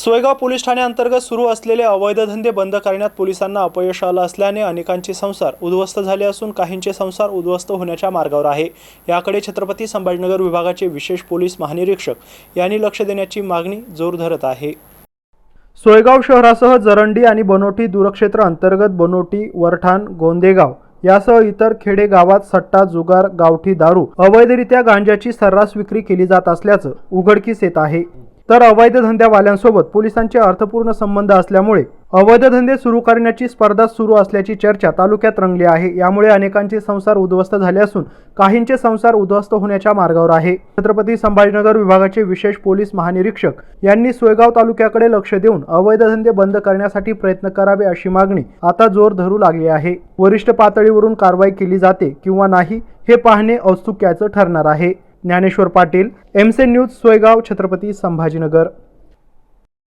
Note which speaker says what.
Speaker 1: Soygaon police ठाण्याअंतर्गत सुरू असलेले अवैध धंदे बंद करण्यात पोलिसांना अपयश आलं असल्याने अनेकांचे संसार उद्ध्वस्त झाले असून काहींचे संसार उद्ध्वस्त होण्याच्या मार्गावर आहे. याकडे छत्रपती संभाजीनगर विभागाचे विशेष पोलीस महानिरीक्षक यांनी लक्ष देण्याची मागणी जोर धरत आहे. सोयगाव शहरासह जरंडी आणि बनोटी दूरक्षेत्र अंतर्गत बनोटी वरठाण गोंदेगाव यासह इतर खेडे गावात सट्टा जुगार गावठी दारू अवैधरित्या गांजाची सर्रास विक्री केली जात असल्याचं उघडकीस येत आहे. तर अवैध धंद्यावाल्यांसोबत पोलिसांचे अर्थपूर्ण संबंध असल्यामुळे अवैध धंदे सुरू करण्याची स्पर्धा सुरू असल्याची चर्चा तालुक्यात रंगली आहे. यामुळे अनेकांचे संसार उद्ध्वस्त झाले असून काहींचे संसार उद्ध्वस्त होण्याच्या मार्गावर आहे. छत्रपती संभाजीनगर विभागाचे विशेष पोलीस महानिरीक्षक यांनी सोयगाव तालुक्याकडे लक्ष देऊन अवैध धंदे बंद करण्यासाठी प्रयत्न करावे अशी मागणी आता जोर धरू लागली आहे. वरिष्ठ पातळीवरून कारवाई केली जाते किंवा नाही हे पाहणे औत्सुक्याचं ठरणार आहे. ज्ञानेश्वर पाटील एमसे न्यूज सोयगाव छत्रपती संभाजीनगर.